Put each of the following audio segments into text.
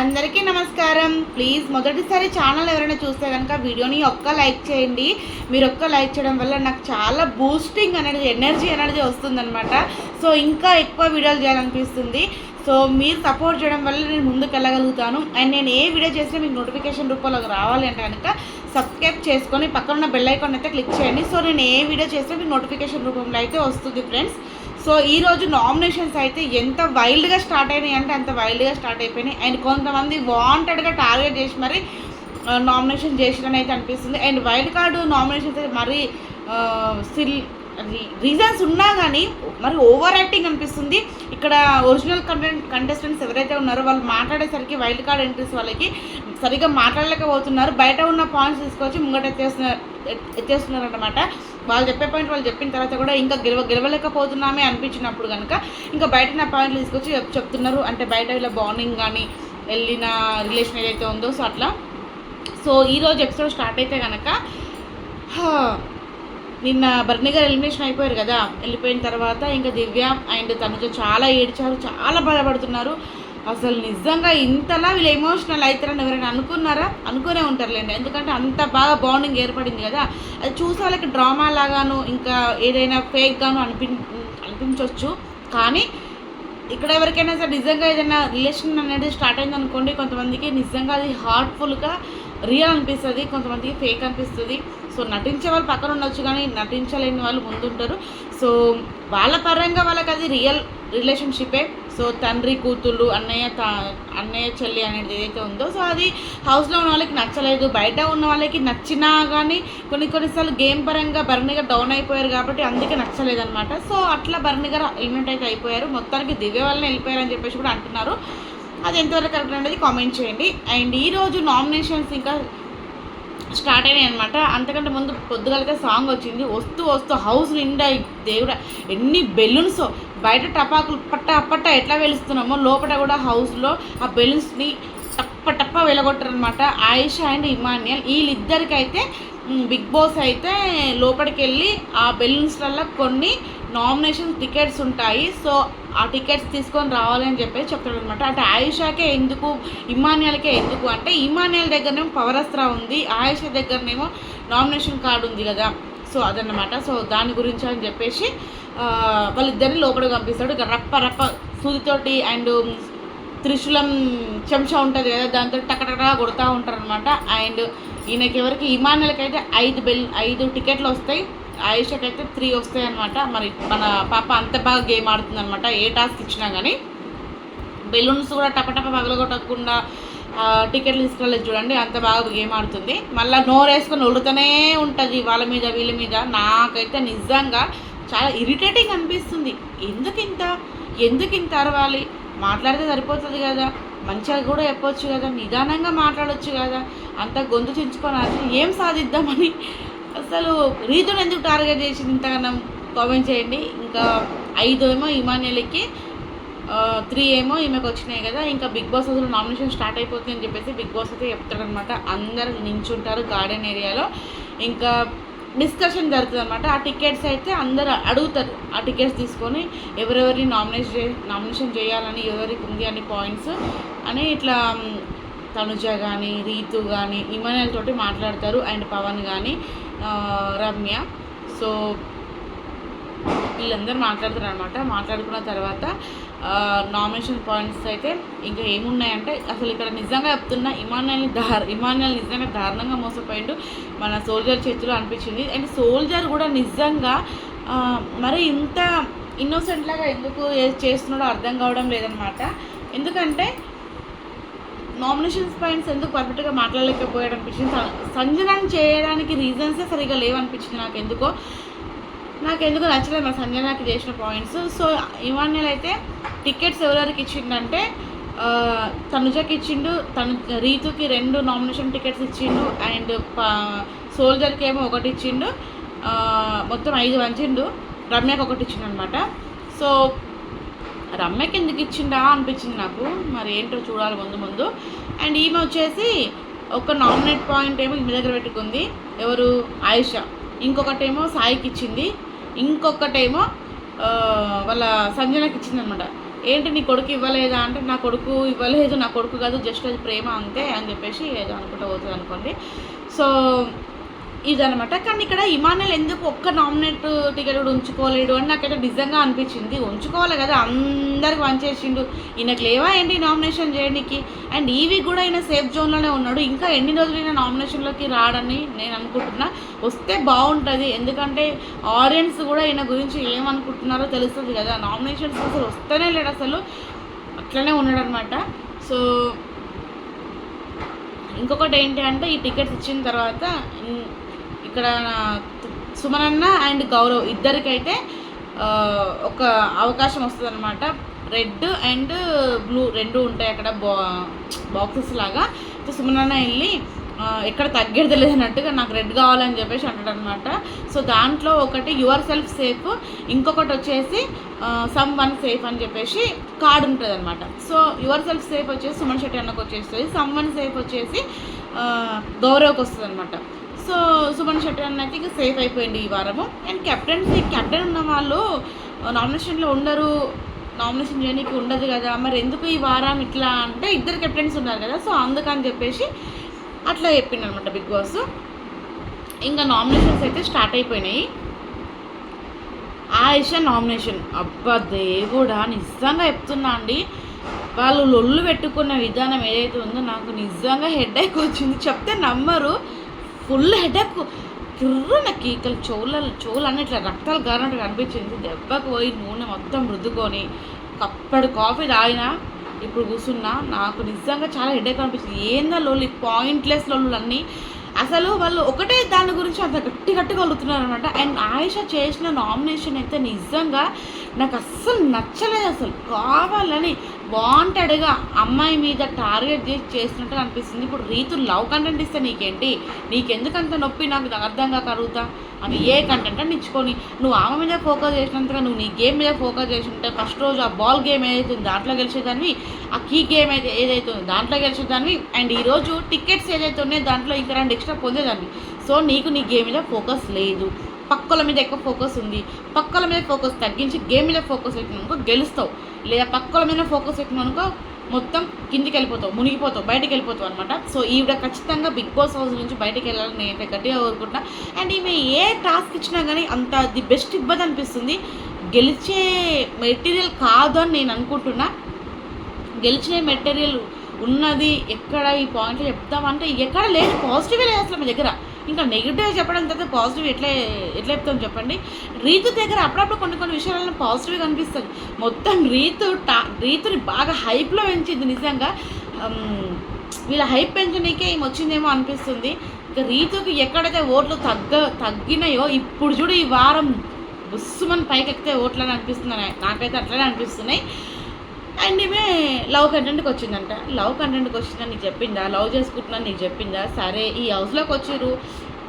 అందరికీ నమస్కారం. ప్లీజ్ మొదటిసారి ఛానల్ ఎవరైనా చూస్తే కనుక వీడియోని ఒక్క లైక్ చేయండి. మీరు ఒక్క లైక్ చేయడం వల్ల నాకు చాలా బూస్టింగ్ అనేది ఎనర్జీ అనేది వస్తుందనమాట సో ఇంకా ఎక్కువ వీడియోలు చేయాలనిపిస్తుంది. సో మీరు సపోర్ట్ చేయడం వల్ల నేను ముందుకు వెళ్ళగలుగుతాను. అండ్ నేను ఏ వీడియో చేసినా మీకు నోటిఫికేషన్ రూపంలో రావాలి అంటే కనుక సబ్స్క్రైబ్ చేసుకొని పక్కన ఉన్న బెల్ ఐకాన్ అయితే క్లిక్ చేయండి. సో నేను ఏ వీడియో చేసినా మీకు నోటిఫికేషన్ రూపంలో అయితే వస్తుంది ఫ్రెండ్స్ సో ఈరోజు నామినేషన్స్ అయితే ఎంత వైల్డ్గా స్టార్ట్ అయినాయి అంటే అంత వైల్డ్గా స్టార్ట్ అయిపోయినాయి. అండ్ కొంతమంది వాంటెడ్గా టార్గెట్ చేసి మరి నామినేషన్ చేసినని అయితే అనిపిస్తుంది. అండ్ వైల్డ్ కార్డు నామినేషన్స్ అయితే మరీ సిల్ రీజన్స్ ఉన్నా కానీ మరి ఓవర్ యాక్టింగ్ అనిపిస్తుంది. ఇక్కడ ఒరిజినల్ కంటెంట్ కంటెస్టెంట్స్ ఎవరైతే ఉన్నారో వాళ్ళు మాట్లాడేసరికి వైల్డ్ కార్డ్ ఎంట్రీస్ వాళ్ళకి సరిగ్గా మాట్లాడలేకపోతున్నారు. బయట ఉన్న పాయింట్స్ తీసుకొచ్చి ముంగట ఎత్తేస్తున్నారు ఎత్తేస్తున్నారు అనమాట వాళ్ళు చెప్పే పాయింట్ వాళ్ళు చెప్పిన తర్వాత కూడా ఇంకా గెలవ గెలవలేకపోతున్నామే అనిపించినప్పుడు కనుక ఇంకా బయట నా పాయింట్లు తీసుకొచ్చి చెప్తున్నారు. అంటే బయట ఇలా బాండింగ్ కానీ వెళ్ళిన రిలేషన్ ఏదైతే ఉందో సో అట్లా. సో ఈరోజు ఎపిసోడ్ స్టార్ట్ అయితే కనుక నిన్న బర్నిగర్ గారు ఎలిమినేషన్ అయిపోయారు కదా. వెళ్ళిపోయిన తర్వాత ఇంకా దివ్య అండ్ తనుజ చాలా ఏడ్చారు చాలా బాధపడుతున్నారు. అసలు నిజంగా ఇంతలా వీళ్ళు ఎమోషనల్ అవుతారని ఎవరైనా అనుకున్నారా? అనుకునే ఉంటారులేండి. ఎందుకంటే అంత బాగా బాండింగ్ ఏర్పడింది కదా. అది చూసే వాళ్ళకి డ్రామా లాగాను ఇంకా ఏదైనా ఫేక్ గాను అనిపి అనిపించవచ్చు కానీ ఇక్కడ ఎవరికైనా సరే నిజంగా ఏదైనా రిలేషన్ అనేది స్టార్ట్ అయింది అనుకోండి కొంతమందికి నిజంగా అది హార్ట్ఫుల్గా రియల్ అనిపిస్తుంది కొంతమందికి ఫేక్ అనిపిస్తుంది. సో నటించే వాళ్ళు పక్కన ఉండొచ్చు కానీ నటించలేని వాళ్ళు ముందుంటారు. సో వాళ్ళ పరంగా వాళ్ళకి అది రియల్ రిలేషన్షిపే సో తండ్రి కూతుళ్ళు అన్నయ్య తా అన్నయ్య చెల్లి అనేది ఏదైతే ఉందో సో అది హౌస్లో ఉన్న వాళ్ళకి నచ్చలేదు. బయట ఉన్న వాళ్ళకి నచ్చినా కానీ కొన్ని కొన్నిసార్లు గేమ్ పరంగా బర్ణిగా డౌన్ అయిపోయారు కాబట్టి అందుకే నచ్చలేదు అనమాట సో అట్లా బర్ణి గారు ఎలిమినేట్ అయితే అయిపోయారు. మొత్తానికి దివ్య వల్లనే వెళ్ళిపోయారని చెప్పేసి కూడా అంటున్నారు. అది ఎంతవరకు కరెక్ట్ అనేది కామెంట్ చేయండి. అండ్ ఈరోజు నామినేషన్స్ ఇంకా స్టార్ట్ అయినాయి అనమాట అంతకంటే ముందు పొద్దుగలకే సాంగ్ వచ్చింది. వస్తూ వస్తూ హౌస్ నిండా దేవుడ ఎన్ని బెలూన్స్ బయట టపాకులు పట్ట పట్ట ఎట్లా వెలుస్తున్నామో లోపల కూడా హౌస్లో ఆ బెలూన్స్ని టప్ప టప్ప వెలగొట్టారనమాట ఆయిషా అండ్ ఇమాన్యల్ వీళ్ళిద్దరికైతే బిగ్ బాస్ అయితే లోపలికి వెళ్ళి ఆ బెలూన్స్లలో కొన్ని నామినేషన్ టికెట్స్ ఉంటాయి. సో ఆ టికెట్స్ తీసుకొని రావాలని చెప్పేసి చెప్తాడు అనమాట అంటే ఆయుషాకే ఎందుకు ఇమాన్యాలకే ఎందుకు? అంటే ఇమాన్యాల దగ్గరనేమో పవరస్త్ర ఉంది. ఆయుష దగ్గరనేమో నామినేషన్ కార్డు ఉంది కదా. సో అదన్నమాట. సో దాని గురించి అని చెప్పేసి వాళ్ళిద్దరిని లోపలికి పంపిస్తాడు. ఇక రప్ప రప్ప సూదితోటి అండ్ త్రిశూలం చెంచా ఉంటుంది కదా దాంతో టకటగా కొడుతూ ఉంటారు అనమాట అండ్ ఈయనకి ఎవరికి ఇమానులకైతే ఐదు బెల్ ఐదు టికెట్లు వస్తాయి. ఆయుషకి అయితే త్రీ వస్తాయి అనమాట మరి మన పాప అంత బాగా గేమ్ ఆడుతుంది అనమాట ఏ టాస్క్ ఇచ్చినా కానీ బెలూన్స్ కూడా టపటప పగలగొట్టకుండా టికెట్లు తీసుకెళ్ళి చూడండి. అంత బాగా గేమ్ ఆడుతుంది. మళ్ళీ నోరు వేసుకొని ఉడుతూనే ఉంటుంది వాళ్ళ మీద వీళ్ళ మీద. నాకైతే నిజంగా చాలా ఇరిటేటింగ్ అనిపిస్తుంది. ఎందుకు ఇంత ఎందుకు ఇంత అరవాలి? మాట్లాడితే సరిపోతుంది కదా. మంచిగా కూడా చెప్పొచ్చు కదా. నిదానంగా మాట్లాడొచ్చు కదా. అంత గొంతు చించుకొని అసలు ఏం సాధిద్దామని? అసలు రీతుని ఎందుకు టార్గెట్ చేసింది ఇంతకన్నా కామెంట్ చేయండి. ఇంకా ఐదు ఏమో ఇమాన్యులకి త్రీ ఏమో ఈమెకు వచ్చినాయి కదా. ఇంకా బిగ్ బాస్ అసలు నామినేషన్ స్టార్ట్ అయిపోతుంది అని చెప్పేసి బిగ్ బాస్ అయితే చెప్తారనమాట అందరు నించుంటారు గార్డెన్ ఏరియాలో. ఇంకా డిస్కషన్ జరుగుతుంది అనమాట ఆ టికెట్స్ అయితే అందరు అడుగుతారు. ఆ టికెట్స్ తీసుకొని ఎవరెవరిని నామినేట్ చే నామినేషన్ చేయాలని ఎవరికి ఉంది అని పాయింట్స్ అని ఇట్లా తనుజ కానీ రీతు కానీ ఇమానియల్ తోటి మాట్లాడతారు. అండ్ పవన్ కానీ రమ్య. సో వీళ్ళందరూ మాట్లాడతారు అనమాట మాట్లాడుకున్న తర్వాత నామినేషన్ పాయింట్స్ అయితే ఇంకా ఏమున్నాయంటే అసలు ఇక్కడ నిజంగా చెప్తున్నా ఇమానుయల్ని దార్ ఇమానుయల్ నిజంగా దారుణంగా మోసపోయిండు మన సోల్జర్ చేతిలో అనిపించింది. అండ్ సోల్జర్ కూడా నిజంగా మరి ఇంత ఇన్నోసెంట్ లాగా ఎందుకు చేస్తున్నాడో అర్థం కావడం లేదనమాట ఎందుకంటే నామినేషన్స్ పాయింట్స్ ఎందుకు పర్ఫెక్ట్గా మాట్లాడలేకపోయాడు అనిపించింది సంజనం చేయడానికి రీజన్సే సరిగా లేవనిపించింది నాకు ఎందుకో నాకు ఎందుకు నచ్చలేదు మా నాకు చేసిన పాయింట్స్ సో ఇమాన్యుల్ అయితే టికెట్స్ ఎవరెవరికి ఇచ్చిండంటే తనుజకి ఇచ్చిండు తను రీతుకి రెండు నామినేషన్ టికెట్స్ ఇచ్చిండు అండ్ సోల్జర్కి ఏమో ఒకటి ఇచ్చిండు మొత్తం ఐదు వంచిండు రమ్యకి ఒకటి ఇచ్చిండు అనమాట సో రమ్యకి ఎందుకు ఇచ్చిండా అనిపించింది నాకు మరి ఏంటో చూడాలి ముందు ముందు. అండ్ ఈమె వచ్చేసి ఒక నామినేట్ పాయింట్ ఏమో మీ దగ్గర పెట్టుకుంది ఎవరు? ఆయుష. ఇంకొకటేమో సాయికి ఇచ్చింది ఇంకొకటేమో వాళ్ళ సంజనకి ఇచ్చింది అనమాట ఏంటి నీ కొడుకు ఇవ్వలేదా? అంటే నా కొడుకు ఇవ్వలేదు నా కొడుకు కాదు జస్ట్ అది ప్రేమ అంతే అని చెప్పేసి ఏదో అనుకుంటూ పోతుంది అనుకోండి. సో ఇదనమాట కానీ ఇక్కడ ఇమానుయల్ ఎందుకు ఒక్క నామినేట్ టికెట్ కూడా ఉంచుకోలేడు అని నాకైతే నిజంగా అనిపించింది. ఉంచుకోవాలి కదా అందరికి పనిచేసిండు ఈయనకు లేవా ఏంటి నామినేషన్ చేయడానికి అండ్ ఈవి కూడా ఈయన సేఫ్ జోన్లోనే ఉన్నాడు. ఇంకా ఎన్ని రోజులు ఈయన నామినేషన్లోకి రాడని నేను అనుకుంటున్నా. వస్తే బాగుంటుంది. ఎందుకంటే ఆడియన్స్ కూడా ఈయన గురించి ఏమనుకుంటున్నారో తెలుస్తుంది కదా. నామినేషన్స్ అసలు వస్తేనే లేడు అసలు. అట్లనే ఉన్నాడు అనమాట సో ఇంకొకటి ఏంటి అంటే ఈ టికెట్స్ ఇచ్చిన తర్వాత ఇక్కడ సుమనన్న అండ్ గౌరవ్ ఇద్దరికైతే ఒక అవకాశం వస్తుంది అనమాట రెడ్ అండ్ బ్లూ రెండు ఉంటాయి అక్కడ బా బాక్సెస్ లాగా. సో సుమనన్న వెళ్ళి ఎక్కడ తగ్గేది లేదన్నట్టుగా నాకు రెడ్ కావాలని చెప్పేసి అంటాడు అనమాట సో దాంట్లో ఒకటి యువర్ సెల్ఫ్ సేఫ్ ఇంకొకటి వచ్చేసి సమ్ వన్ సేఫ్ అని చెప్పేసి కార్డ్ ఉంటుంది అనమాట సో యువర్ సెల్ఫ్ సేఫ్ వచ్చేసి సుమన్ శెట్టి అన్నకు వచ్చేస్తుంది సమ్ వన్ సేఫ్ వచ్చేసి ఆ, గౌరవ్కి వస్తుంది అనమాట సో సుమన్ షెట్టి అన్న అయితే ఇక సేఫ్ అయిపోయింది ఈ వారము. అండ్ కెప్టెన్సీ కెప్టెన్ ఉన్న వాళ్ళు uh, నామినేషన్లో ఉండరు. నామినేషన్ చేయడానికి ఉండదు కదా. మరి ఎందుకు ఈ వారం ఇట్లా అంటే ఇద్దరు కెప్టెన్స్ ఉన్నారు కదా. సో అందుకని చెప్పేసి అట్లా చెప్పిండు అనమాట బిగ్ బాస్. ఇంకా నామినేషన్స్ అయితే స్టార్ట్ అయిపోయినాయి. ఆయిషా నామినేషన్ అబ్బా దేవుడా నిజంగా చెప్తున్నా అండి. వాళ్ళు లొల్లు పెట్టుకున్న విధానం ఏదైతే ఉందో నాకు నిజంగా హెడేక్ వచ్చింది. చెప్తే నమ్మరు. Full headache. కిర్రు కీకలు చెవుల చెవులు అన్నీ ఇట్లా రక్తాలు గారినట్టు కనిపించింది. దెబ్బకు పోయి నూనె మొత్తం రుద్దుకొని కప్పటి కాఫీ తాగిన ఇప్పుడు కూర్చున్నా నాకు నిజంగా చాలా హెడేక్ అనిపించింది. ఏందా లొల్లి పాయింట్లెస్ లోళ్ళు అన్నీ అసలు వాళ్ళు ఒకటే నుంచి అంత గట్టి గట్టిగా అడుగుతున్నారు అనమాట అండ్ ఆయుష చేసిన నామినేషన్ అయితే నిజంగా నాకు అస్సలు నచ్చలేదు అసలు. కావాలని వాంటెడ్గా అమ్మాయి మీద టార్గెట్ చేసి చేసినట్టు అనిపిస్తుంది. ఇప్పుడు రీతులు లవ్ కంటెంట్ ఇస్తే నీకేంటి? నీకెందుకు అంత నొప్పి? నాకు అర్థం కలుగుతా అని ఏ కంటెంట్ అని ఇచ్చుకొని నువ్వు ఆమె మీద ఫోకస్ చేసినంతగా నువ్వు నీ గేమ్ మీద ఫోకస్ చేసి ఉంటే ఫస్ట్ రోజు ఆ బాల్ గేమ్ ఏదైతే దాంట్లో గెలిచేదాన్ని ఆ కీ గేమ్ అయితే ఏదైతే దాంట్లో గెలిచేదాన్ని అండ్ ఈరోజు టికెట్స్ ఏదైతే ఉన్నాయో దాంట్లో ఇంకా రెండు ఎక్స్ట్రా పొందేదాన్ని సో నీకు నీ గేమ్ మీద ఫోకస్ లేదు. పక్కల మీద ఎక్కువ ఫోకస్ ఉంది. పక్కల మీద ఫోకస్ తగ్గించి గేమ్ మీద ఫోకస్ పెట్టినానుకో గెలుస్తావు. లేదా పక్కల మీద ఫోకస్ పెట్టినానుకో మొత్తం కిందికి వెళ్ళిపోతావు మునిగిపోతావు బయటకు వెళ్ళిపోతావు అనమాట సో ఈవిడ ఖచ్చితంగా బిగ్ బాస్ హౌస్ నుంచి బయటకు వెళ్ళాలని నేను అయితే గట్టిగా కోరుకుంటున్నా. అండ్ ఈమె ఏ టాస్క్ ఇచ్చినా కానీ అంత ది బెస్ట్ ఇబ్బంది అనిపిస్తుంది. గెలిచే మెటీరియల్ కాదు అని నేను అనుకుంటున్నా. గెలిచే మెటీరియల్ ఉన్నది ఎక్కడ? ఈ పాయింట్లో చెప్తామంటే ఎక్కడ లేదు. పాజిటివే లేదు అసలు మా దగ్గర. ఇంకా నెగిటివ్ చెప్పడం తర్వాత పాజిటివ్ ఎట్లా ఎట్లా చెప్తాం చెప్పండి? రీతు దగ్గర అప్పుడప్పుడు కొన్ని కొన్ని విషయాలలో పాజిటివ్గా అనిపిస్తుంది మొత్తం రీతు టా రీతుని బాగా హైప్లో పెంచింది నిజంగా. వీళ్ళ హైప్ పెంచడానికే ఏమి వచ్చిందేమో అనిపిస్తుంది. ఇక రీతుకి ఎక్కడైతే ఓట్లు తగ్గ తగ్గినాయో ఇప్పుడు చూడు ఈ వారం బుస్సుమని పైకి ఎక్కితే ఓట్లని అనిపిస్తున్నాయి నాకైతే అట్లనే అనిపిస్తున్నాయి. అండ్ ఈమె లవ్ కంటెంట్కి వచ్చిందంట. లవ్ కంటెంట్కి వచ్చిందని నీకు చెప్పిందా? లవ్ చేసుకుంటున్నా నీకు చెప్పిందా? సరే ఈ హౌస్లోకి వచ్చిర్రు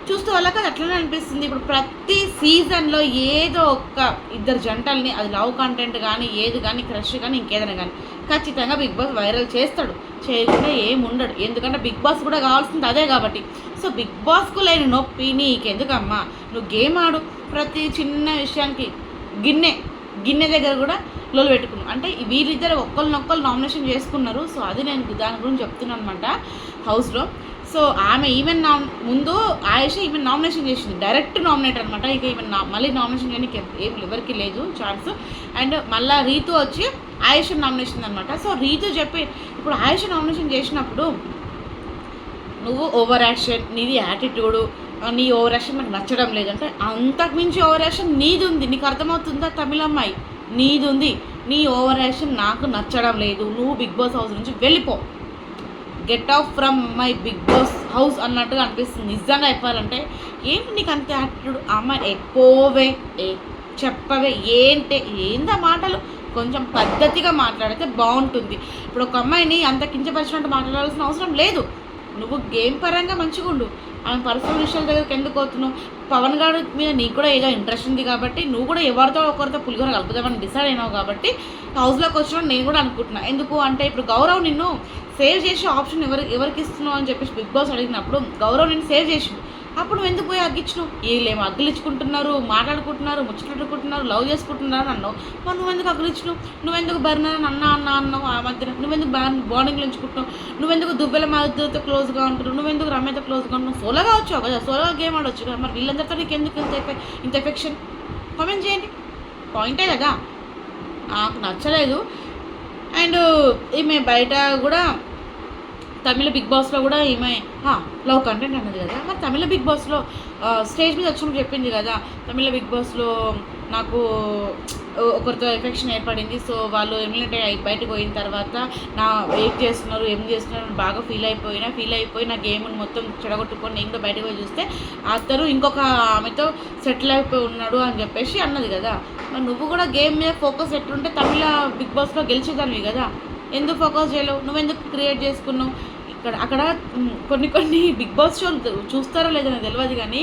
చూస్తే వాళ్ళకి అది అట్లనే అనిపిస్తుంది. ఇప్పుడు ప్రతి సీజన్లో ఏదో ఒక్క ఇద్దరు జంటల్ని అది లవ్ కంటెంట్ కానీ ఏది కానీ క్రష్ కానీ ఇంకేదైనా కానీ ఖచ్చితంగా బిగ్ బాస్ వైరల్ చేస్తాడు. చేయకుండా ఏముండడు. ఎందుకంటే బిగ్ బాస్ కూడా కావాల్సింది అదే కాబట్టి. సో బిగ్ బాస్కు లేని నొప్పి నీకెందుకమ్మా? నువ్వు గేమ్ ఆడు. ప్రతి చిన్న విషయానికి గిన్నె. గిన్నె దగ్గర కూడా లోలు పెట్టుకున్నాం. అంటే వీళ్ళిద్దరు ఒక్కరినొక్కరు నామినేషన్ చేసుకున్నారు. సో అది నేను దాని గురించి చెప్తున్నాను అనమాట హౌస్లో. సో ఆమె ఈవెన్ నా ముందు ఆయుష ఈమె నామినేషన్ చేసింది. డైరెక్ట్ నామినేట్ అనమాట ఇక ఈమె నా మళ్ళీ నామినేషన్ చేయడానికి ఏం ఎవరికి లేదు ఛాన్స్. అండ్ మళ్ళీ రీతు వచ్చి ఆయుష నామినేషన్ అనమాట సో రీతు చెప్పి ఇప్పుడు ఆయుష నామినేషన్ చేసినప్పుడు నువ్వు ఓవర్ యాక్షన్ నీది యాటిట్యూడు నీ ఓవర్ యాక్షన్ నాకు నచ్చడం లేదంటే అంతకు మించి ఓవర్ నీది ఉంది నీకు అర్థమవుతుందా తమిళ అమ్మాయి నీది ఉంది నీ ఓవర్ నాకు నచ్చడం లేదు. నువ్వు బిగ్ బాస్ హౌస్ నుంచి వెళ్ళిపో. Get off from my Bigg Boss house అన్నట్టుగా అనిపిస్తుంది. నిజంగా చెప్పాలంటే ఏంటి నీకు అంత యాటిట్యూడ్ అమ్మాయి ఎక్కువే. ఏ చెప్పవే. ఏంటి? ఏందా మాటలు? కొంచెం పద్ధతిగా మాట్లాడితే బాగుంటుంది. ఇప్పుడు ఒక అమ్మాయిని అంత కించపరిచినట్టు మాట్లాడాల్సిన అవసరం లేదు. నువ్వు గేమ్ పరంగా మంచిగా ఉండు ఆమె పర్సనల్ విషయాల దగ్గరికి ఎందుకు అవుతున్నావు పవన్ గారి మీద నీకు కూడా ఏదో ఇంట్రెస్ట్ ఉంది కాబట్టి నువ్వు కూడా ఎవరితో ఒకరితో పులిగొర కలుపుదామని డిసైడ్ అయినావు కాబట్టి హౌస్లోకి వచ్చిన నేను కూడా అనుకుంటున్నా. ఎందుకు అంటే ఇప్పుడు గౌరవ్ నిన్ను సేవ్ చేసే ఆప్షన్ ఎవరి ఎవరికి ఇస్తున్నావు అని చెప్పేసి బిగ్ బాస్ అడిగినప్పుడు గౌరవ్ నిన్ను సేవ్ చేసి అప్పుడు నువ్వు ఎందుకు పోయి అగ్గించినావు వీళ్ళేమో అగ్గిలించుకుంటున్నారు మాట్లాడుకుంటున్నారు ముచ్చట్లాడుకుంటున్నారు లవ్ చేసుకుంటున్నారు అన్నావు. మరి నువ్వెందుకు అగ్గిలిచ్చినావు నువ్వెందుకు బర్నర్ అన్న అన్న అన్నావు ఆ మధ్యన? నువ్వెందుకు బా బాండింగ్లు ఉంచుకుంటున్నావు నువ్వెందుకు దుబ్బెల మాదితో క్లోజ్గా ఉంటున్నావు? నువ్వెందుకు రమ్యతో క్లోజ్గా ఉంటున్నావు? సోలోగా వచ్చావు కదా సోలోగా గేమ్ ఆడొచ్చు కదా. మరి వీళ్ళందరితో నీకు ఎందుకు ఇంత ఇంత ఎఫెక్షన్ కామెంట్ చేయండి. పాయింటే కదా. నాకు నచ్చలేదు. అండ్ ఈమె బయట కూడా తమిళ బిగ్ బాస్లో కూడా ఈమె లవ్ కంటెంట్ అన్నది కదా. మరి తమిళ బిగ్ బాస్లో స్టేజ్ మీద వచ్చినప్పుడు చెప్పింది కదా తమిళ బిగ్ బాస్లో నాకు ఒకరితో ఎఫెక్షన్ ఏర్పడింది. సో వాళ్ళు ఎమ్మెల్యేట్ బయటకు పోయిన తర్వాత నా వెయిట్ చేస్తున్నారు ఏం చేస్తున్నారు బాగా ఫీల్ అయిపోయినా ఫీల్ అయిపోయి నా గేమ్ని మొత్తం చెడగొట్టుకొని నేను కూడా బయటకు పోయి చూస్తే అతను ఇంకొక ఆమెతో సెటిల్ అయిపోయి ఉన్నాడు అని చెప్పేసి అన్నది కదా. మరి నువ్వు కూడా గేమ్ మీద ఫోకస్ ఎట్లుంటే తమిళ బిగ్ బాస్లో గెలిచేదానివి కదా. ఎందుకు ఫోకస్ చేయలేవు? నువ్వెందుకు క్రియేట్ చేసుకున్నావు? ఇక్కడ అక్కడ కొన్ని కొన్ని బిగ్ బాస్ షోలు చూస్తారో లేదో నాకు తెలియదు కానీ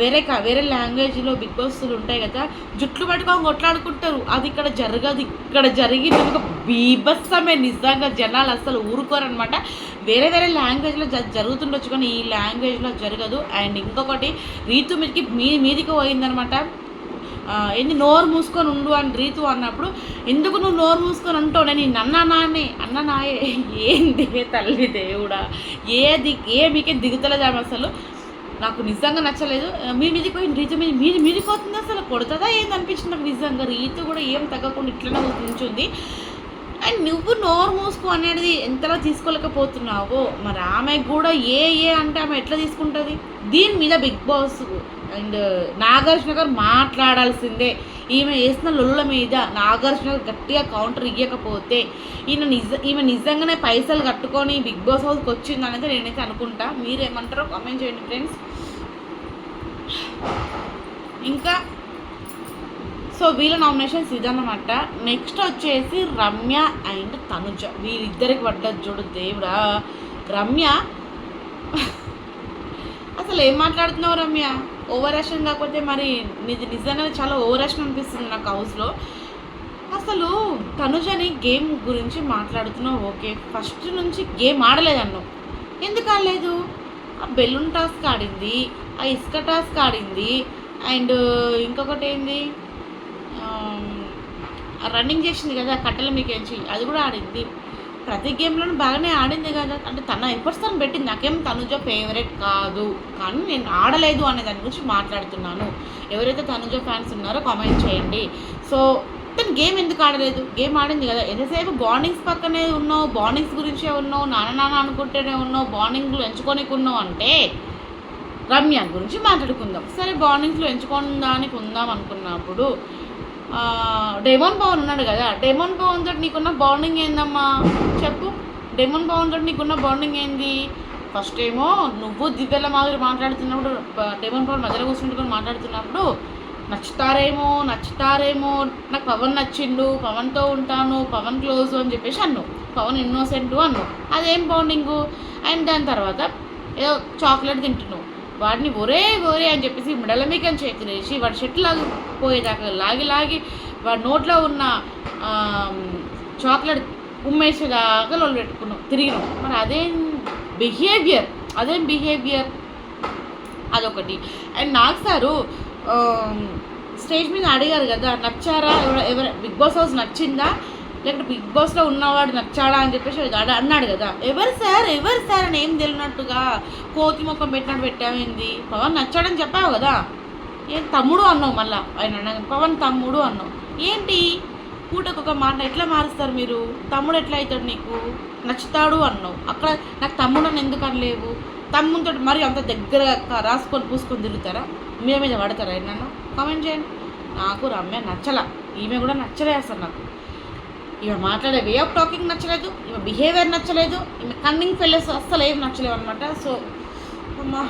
వేరే కా వేరే లాంగ్వేజ్లో బిగ్ బాస్లు ఉంటాయి కదా జుట్లు పట్టుకొని కొట్లాడుకుంటారు. అది ఇక్కడ జరగదు. ఇక్కడ జరిగింది ఒక బీభత్సమే నిజంగా. జనాలు అసలు ఊరుకోరనమాట వేరే వేరే లాంగ్వేజ్లో జరుగుతుండొచ్చు కానీ ఈ లాంగ్వేజ్లో జరగదు. అండ్ ఇంకొకటి రీతు మీదకి మీ మీదికి పోయిందనమాట ఎన్ని నోరు మూసుకొని ఉండు అని రీతు అన్నప్పుడు ఎందుకు నువ్వు నోరు మూసుకొని ఉంటావు? నేను నిన్ను అన్నా నానే అన్న నాయే ఏంది తల్లి దేవుడా? ఏది ఏ మీకే దిగుతలేదు ఆమె అసలు? నాకు నిజంగా నచ్చలేదు. మీ మీదకి పోయి రీతు మీద మీది మీదకి పోతుంది అసలు కొడుతుందా ఏంది అనిపించింది నాకు నిజంగా? రీతు కూడా ఏం తగ్గకుండా ఇట్లనే ఉంచుంది అండ్ నువ్వు నోరు మూసుకో అనేది ఎంతలా తీసుకోలేకపోతున్నావో? మరి ఆమె కూడా ఏ ఏ అంటే ఆమె ఎట్లా తీసుకుంటుంది? దీని మీద బిగ్ బాస్ అండ్ నాగార్జున గారు మాట్లాడాల్సిందే. ఈమె వేసిన లొల్ల మీద నాగార్జున గారు గట్టిగా కౌంటర్ ఇవ్వకపోతే ఈయన నిజ ఈమె నిజంగానే పైసలు కట్టుకొని బిగ్ బాస్ హౌస్కి వచ్చింది అనేది నేనైతే అనుకుంటా. మీరేమంటారో కామెంట్ చేయండి ఫ్రెండ్స్. ఇంకా సో వీళ్ళ నామినేషన్స్ ఇదన్నమాట. నెక్స్ట్ వచ్చేసి రమ్య అండ్ తనుజ. వీళ్ళిద్దరికి పడ్డది చూడు దేవుడా. రమ్య? అసలు ఏం మాట్లాడుతున్నావు రమ్య? ఓవర్ యాక్షన్ కాకపోతే మరి నీది నిజంగా చాలా ఓవర్ యాక్షన్ అనిపిస్తుంది నాకు హౌస్లో అసలు తనుజని గేమ్ గురించి మాట్లాడుతున్నావు ఓకే ఫస్ట్ నుంచి గేమ్ ఆడలేదన్నావు ఎందుకు ఆడలేదు? ఆ బెలూన్ టాస్క్ ఆడింది ఆ ఇసుక టాస్క్ ఆడింది అండ్ ఇంకొకటి ఏంది? రన్నింగ్ చేసింది కదా కట్టెల మీకేంచి అది కూడా ఆడింది. ప్రతి గేమ్లోనూ బాగానే ఆడింది కదా అంటే తన ఎఫర్ట్స్ తను పెట్టింది. నాకేం తనుజ ఫేవరెట్ కాదు కానీ నేను ఆడలేదు అనే దాని గురించి మాట్లాడుతున్నాను. ఎవరైతే తనుజ ఫ్యాన్స్ ఉన్నారో కామెంట్ చేయండి. సో తను గేమ్ ఎందుకు ఆడలేదు? గేమ్ ఆడింది కదా. ఎంతసేపు బాండింగ్స్ పక్కనే ఉన్నావు? బాండింగ్స్ గురించే ఉన్నావు? నాన్న నాన్న అనుకుంటేనే ఉన్నావు? బాండింగ్లు ఎంచుకోనికి ఉన్నావు అంటే రమ్య గురించి మాట్లాడుకుందాం. సరే బాండింగ్స్లో ఎంచుకోవడానికి ఉందాం అనుకున్నప్పుడు డెమోన్ పవన్ ఉన్నాడు కదా. డెమోన్ పవన్ తోటి నీకున్న బాండింగ్ ఏందమ్మా? చెప్పు. డెమోన్ పవన్ తోటి నీకున్న బాండింగ్ ఏంది? ఫస్ట్ ఏమో నువ్వు దివ్యల మాదిరి మాట్లాడుతున్నప్పుడు డెమోన్ పవన్ మధ్యలో కూర్చుంటుకొని మాట్లాడుతున్నప్పుడు నచ్చుతారేమో నచ్చుతారేమో నాకు పవన్ నచ్చిండు పవన్తో ఉంటాను పవన్ క్లోజ్ అని చెప్పేసి అన్నావు పవన్ ఇన్నోసెంట్ అన్నావు అదేం బాండింగు అండ్ దాని తర్వాత ఏదో చాక్లెట్ తింటున్నావు. వాడిని ఒరే ఒరే అని చెప్పేసి మెడల మీకని చేతులేసి వాడి షర్ట్ లాగి పోయేదాకా లాగి లాగి వాడి నోట్లో ఉన్న చాక్లెట్ ఉమ్మేసేదాకా వాళ్ళు పెట్టుకున్నాం తిరిగినాం. మరి అదేం బిహేవియర్? అదేం బిహేవియర్? అదొకటి. అండ్ నాకు సారు స్టేజ్ మీద అడిగారు కదా నచ్చారా? ఎవరు బిగ్ బాస్ హౌస్ నచ్చిందా? లేకపోతే బిగ్ బాస్లో ఉన్నవాడు నచ్చాడా అని చెప్పేసి అన్నాడు కదా. ఎవరు సార్? ఎవరు సార్ అని ఏం తెలియనట్టుగా కోతి ముఖం పెట్టినట్టు పెట్టామేంది పవన్ నచ్చాడని చెప్పావు కదా. ఏం తమ్ముడు అన్నావు మళ్ళా? ఆయన అన్న- పవన్ తమ్ముడు అన్నావు. ఏంటి? పూటకు ఒక మాట ఎట్లా మారుస్తారు మీరు? తమ్ముడు ఎట్లా అవుతాడు నీకు? నచ్చుతాడు అన్నావు. అక్కడ నాకు తమ్ముడు అని ఎందుకు అనలేవు? తమ్ముతో మరి అంత దగ్గరగా రాసుకొని పూసుకొని తిరుగుతారా? మీద మీద పడతారా నన్ను కామెంట్ చేయండి. నాకు రమ్య నచ్చల. ఈమె కూడా నచ్చలే అసలు నాకు. ఈమె మాట్లాడే వే ఆఫ్ టాకింగ్ నచ్చలేదు ఈమె బిహేవియర్ నచ్చలేదు ఈమె కన్నింగ్ ఫెల్లెస్ అస్సలు ఏం నచ్చలేవు అనమాట సో అమ్మా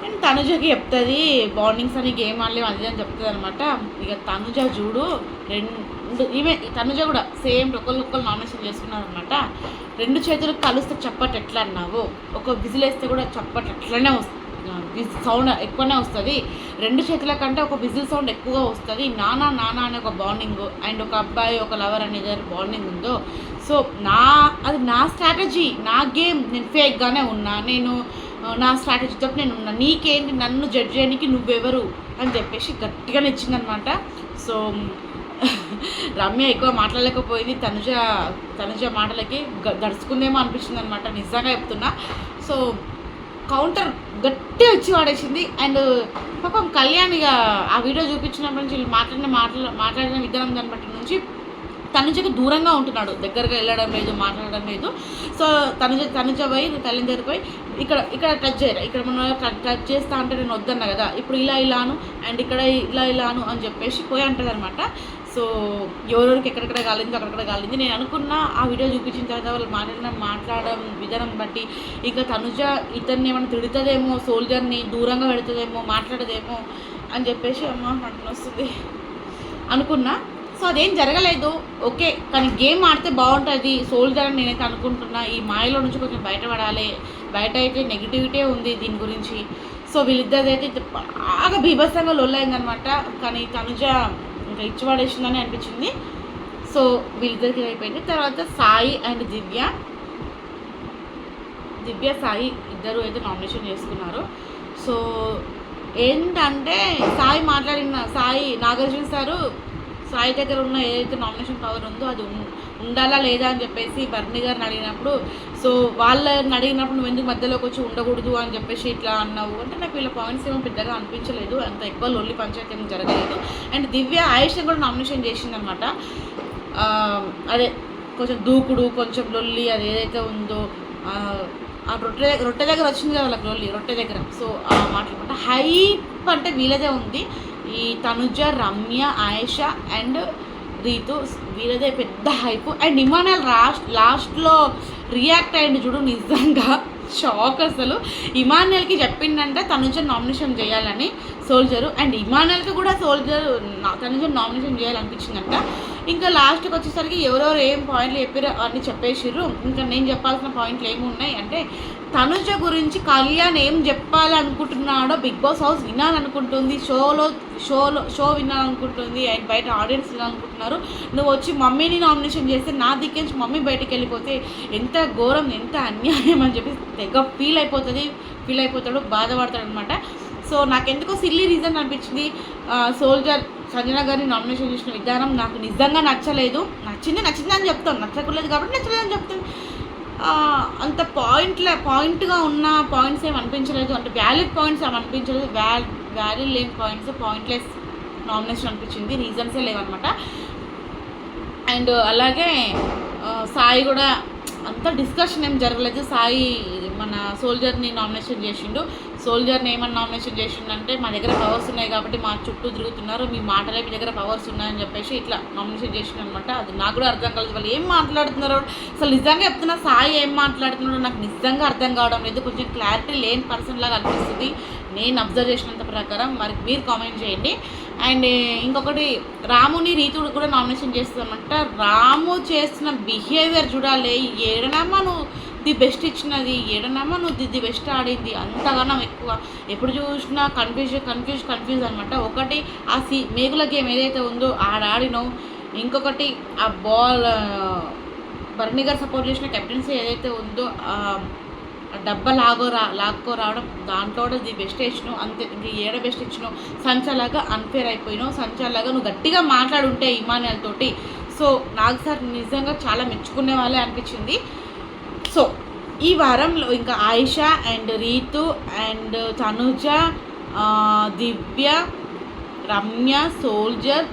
నేను తనుజకి చెప్తుంది బాండింగ్స్ అని గేమ్ ఆడలేము అది అని చెప్తుంది అనమాట ఇక తనుజ చూడు రెండు ఈమె తనుజ కూడా సేమ్ ఒకళ్ళు ఒకళ్ళు నామినేషన్ చేసుకున్నారు అనమాట రెండు చేతులు కలిస్తే చప్పట్ ఎట్లా అన్నావు? ఒక విజిల్ వేస్తే కూడా చప్పట్ ఎట్లనే వస్తుంది సౌండ్ ఎక్కువనే వస్తుంది. రెండు చేతుల కంటే ఒక విజిల్ సౌండ్ ఎక్కువగా వస్తుంది. నానా నానా అనే ఒక బాండింగ్ అండ్ ఒక అబ్బాయి ఒక లవర్ అనేది బాండింగ్ ఉందో. సో నా అది నా స్ట్రాటజీ నా గేమ్ నేను ఫేక్గానే ఉన్నా. నేను నా నా స్ట్రాటజీతో నేను ఉన్నా. నీకేంటి? నన్ను జడ్జ్ చేయడానికి నువ్వెవరు? అని చెప్పేసి గట్టిగా నచ్చిందనమాట సో రమ్య ఎక్కువ మాట్లాడలేకపోయింది. తనుజ తనుజ మాటలకి గ- దడుచుకుందేమో అనిపించింది అనమాట నిజంగా చెప్తున్నా. సో కౌంటర్ గట్టి వచ్చి వాడేసింది. అండ్ పాపం కళ్యాణ్ ఇక ఆ వీడియో చూపించినప్పటి నుంచి వీళ్ళు మాట్లాడిన మాటల మాట్లాడిన విధానం దాన్ని బట్టి నుంచి తనుజకి దూరంగా ఉంటున్నాడు. దగ్గరగా వెళ్ళడం లేదు మాట్లాడడం లేదు. సో తనుజ తనుజ పోయి తల్లిని దగ్గర పోయి ఇక్కడ ఇక్కడ టచ్ చేయరా? ఇక్కడ మనం టచ్ చేస్తా అంటే నేను వద్దన్నా కదా. ఇప్పుడు ఇలా ఇలాను అండ్ ఇక్కడ ఇలా ఇలాను అని చెప్పేసి పోయి అంటదనమాట సో ఎవరెవరికి ఎక్కడెక్కడ కాలింది అక్కడక్కడ కాలింది నేను అనుకున్న ఆ వీడియో చూపించిన తర్వాత వాళ్ళు మాట్లాడిన మాట్లాడడం విధానం బట్టి ఇంకా తనుజ ఇతన్ని ఏమైనా తిడుతుందేమో సోల్జర్ని దూరంగా పెడుతుందేమో మాట్లాడదేమో అని చెప్పేసి అమ్మ నాకు వస్తుంది. అనుకున్నా. సో అదేం జరగలేదు. ఓకే కానీ గేమ్ ఆడితే బాగుంటుంది. సోల్జర్ అని నేనైతే అనుకుంటున్నా. ఈ మాయలో నుంచి కొంచెం బయటపడాలి. బయట అయితే నెగిటివిటీ ఉంది దీని గురించి. సో వీళ్ళిద్దరిది అయితే బాగా బీభత్సంగా లొల్లైందనమాట. కానీ తనుజ ఇంకా ఇచ్చి పడేసిందని అనిపించింది. సో వీళ్ళిద్దరికి అయిపోయింది తర్వాత సాయి అండ్ దివ్య. దివ్య సాయి ఇద్దరు అయితే నామినేషన్ చేసుకున్నారు. సో ఏంటంటే సాయి మాట్లాడిన సాయి నాగార్జున సారు సాయి దగ్గర ఉన్న ఏదైతే నామినేషన్ పవర్ ఉందో అది ఉండాలా లేదా అని చెప్పేసి బర్ని గారిని అడిగినప్పుడు సో వాళ్ళని అడిగినప్పుడు నువ్వు ఎందుకు మధ్యలోకి వచ్చి ఉండకూడదు అని చెప్పేసి ఇట్లా అన్నావు? అంటే నాకు వీళ్ళ పాయింట్స్ ఏమో పెద్దగా అనిపించలేదు. అంత ఎక్కువ లొల్లి పంచాయతీ ఏమీ జరగలేదు. అండ్ దివ్య ఆయుష్ని కూడా నామినేషన్ చేసిందనమాట అదే కొంచెం దూకుడు కొంచెం లొల్లి అది ఏదైతే ఉందో ఆ, రొట్టె రొట్టె దగ్గర వచ్చింది కదా వాళ్ళకి లొల్లి రొట్టె దగ్గర. సో ఆ హైప్ అంటే వీళ్ళదే ఉంది. ఈ తనుజ రమ్య ఆయేష అండ్ రీతు వీళ్ళదే పెద్ద హైప్ అండ్ ఇమానుయల్ లాస్ట్ లాస్ట్లో రియాక్ట్ అయ్యింది చూడు నిజంగా. షాక్ అసలు. ఇమానుయల్కి చెప్పిందంటే తనుజ నామినేషన్ చేయాలని సోల్జరు అండ్ ఇమానుయల్కి కూడా సోల్జర్ తనుజ నామినేషన్ చేయాలనిపించిందంట. ఇంకా లాస్ట్కి వచ్చేసరికి ఎవరెవరు ఏం పాయింట్లు చెప్పారు అని చెప్పేసిర్రు. ఇంకా నేను చెప్పాల్సిన పాయింట్లు ఏమి ఉన్నాయి అంటే తనుజ గురించి కళ్యాణ్ ఏం చెప్పాలనుకుంటున్నాడో బిగ్ బాస్ హౌస్ వినాలనుకుంటుంది షోలో షోలో షో వినాలనుకుంటుంది అండ్ బయట ఆడియన్స్ వినాలనుకుంటున్నారు. నువ్వు వచ్చి మమ్మీని నామినేషన్ చేస్తే నా దిక్కించి మమ్మీ బయటకు వెళ్ళిపోతే ఎంత ఘోరం ఎంత అన్యాయం అని చెప్పి తెగ ఫీల్ అయిపోతుంది ఫీల్ అయిపోతాడు బాధపడతాడు అనమాట సో నాకెందుకో సిల్లీ రీజన్ అనిపించింది. సోల్జర్ సంజన గారిని నామినేషన్ చేసిన విధానం నాకు నిజంగా నచ్చలేదు. నచ్చింది నచ్చింది అని చెప్తాను. నచ్చకలేదు కాబట్టి నచ్చలేదు అని చెప్తాను. అంత పాయింట్లే పాయింట్గా ఉన్న పాయింట్స్ ఏమి అనిపించలేదు. అంటే వ్యాలిడ్ పాయింట్స్ ఏమి అనిపించలేదు. వ్యా వ్యాలిడ్ లేని పాయింట్స్ పాయింట్లెస్ నామినేషన్ అనిపించింది. రీజన్సే లేవన్నమాట. అండ్ అలాగే సాయి కూడా అంత డిస్కషన్ ఏం జరగలేదు. సాయి మన సోల్జర్ని నామినేషన్ చేసిండు. సోల్జర్ని ఏమని నామినేషన్ చేసిండంటే మా దగ్గర పవర్స్ ఉన్నాయి కాబట్టి మా చుట్టూ తిరుగుతున్నారు మీ మాటలే మీ దగ్గర పవర్స్ ఉన్నాయని చెప్పేసి ఇట్లా నామినేషన్ చేసిన అనమాట అది నాకు కూడా అర్థం కాలేదు. వాళ్ళు ఏం మాట్లాడుతున్నారో అసలు నిజంగా చెప్తున్నా సాయి ఏం మాట్లాడుతున్నాడో నాకు నిజంగా అర్థం కావడం లేదు. కొంచెం క్లారిటీ లేని పర్సన్ లాగా అనిపిస్తుంది. నేను అబ్జర్వ్ చేసినంత ప్రకారం మరి మీరు కామెంట్ చేయండి. అండ్ ఇంకొకటి రాముని రీతుడు కూడా నామినేషన్ చేస్తామంట రాము చేస్తున్న బిహేవియర్ చూడాలి. ఏడనమ్మా నువ్వు? ది బెస్ట్ ఇచ్చినది. ఏడనమ్మా నువ్వు ది ది బెస్ట్ ఆడింది. అంతగానం ఎక్కువ. ఎప్పుడు చూసినా కన్ఫ్యూజ్ కన్ఫ్యూజ్ కన్ఫ్యూజ్ అనమాట ఒకటి ఆ సి మేకుల గేమ్ ఏదైతే ఉందో ఆడ ఆడినావు. ఇంకొకటి ఆ బాల్ బర్ణి గారు సపోర్ట్ చేసిన కెప్టెన్సీ ఏదైతే ఉందో డబ్బా లాగో రా లాక్కో రావడం దాంట్లో కూడా ది బెస్ట్ ఇచ్చినావు. అంతే ఇంక ఏడ బెస్ట్ ఇచ్చినావు? సంచాలాగా అన్ఫేర్ అయిపోయినావు. సంచాలాగా నువ్వు గట్టిగా మాట్లాడుంటే ఇమానియల్ తోటి. సో నాకు సార్ నిజంగా చాలా మెచ్చుకునే వాళ్ళే అనిపించింది. సో ఈ వారంలో ఇంకా Ayesha and Ritu and Tanuja Divya Ramya soldier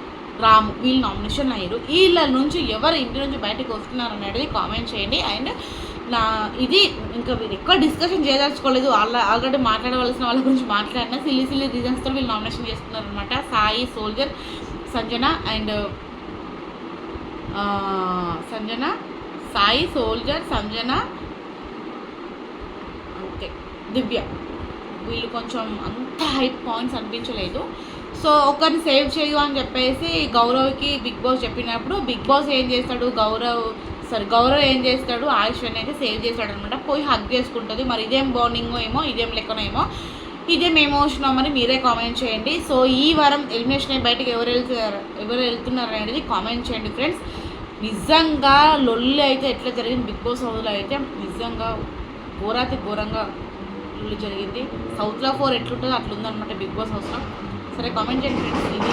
Ramu వీళ్ళు నామినేషన్ అయ్యారు. వీళ్ళ నుంచి ఎవరు ఇంటి నుంచి బయటకు వస్తున్నారు అనేది కామెంట్ చేయండి. అండ్ నా ఇది ఇంకా వీళ్ళు ఎక్కువ డిస్కషన్ చేయదలుచుకోలేదు వాళ్ళ ఆల్రెడీ మాట్లాడవలసిన వాళ్ళ గురించి మాట్లాడినా సిల్లీ సిల్లీ రీజన్స్తో వీళ్ళు నామినేషన్ చేస్తున్నారు అనమాట Sai soldier Sanjana and Sanjana Sai soldier Sanjana. అంతే దివ్య. వీళ్ళు కొంచెం అంత హైప్ పాయింట్స్ అనిపించలేదు. సో ఒకరిని సేవ్ చేయు అని చెప్పేసి గౌరవ్కి బిగ్ బాస్ చెప్పినప్పుడు బిగ్ బాస్ ఏం చేస్తాడు? గౌరవ్ సరే గౌరవ్ ఏం చేస్తాడు? ఆయుష్ని అయితే సేవ్ చేస్తాడు అనమాట పోయి హక్ చేసుకుంటుంది. మరి ఇదేం బాండింగో ఏమో ఇదేం లెక్కనో ఏమో. ఇదేం ఎమోషనో మరి మీరే కామెంట్ చేయండి. సో ఈ వారం ఎలిమినేషన్ బయటకు ఎవరు వెళ్తున్నారు ఎవరు వెళ్తున్నారు అనేది కామెంట్ చేయండి ఫ్రెండ్స్ నిజంగా లొల్లి అయితే ఎట్లా జరిగింది? బిగ్ బాస్ హౌస్లో అయితే నిజంగా ఘోరాతి ఘోరంగా లొల్లి జరిగింది. సౌత్లో ఫోర్ ఎట్లుంటుందో అట్లుందనమాట బిగ్ బాస్ హౌస్లో. సరే కామెంట్ చేయండి ఫ్రెండ్స్. ఇది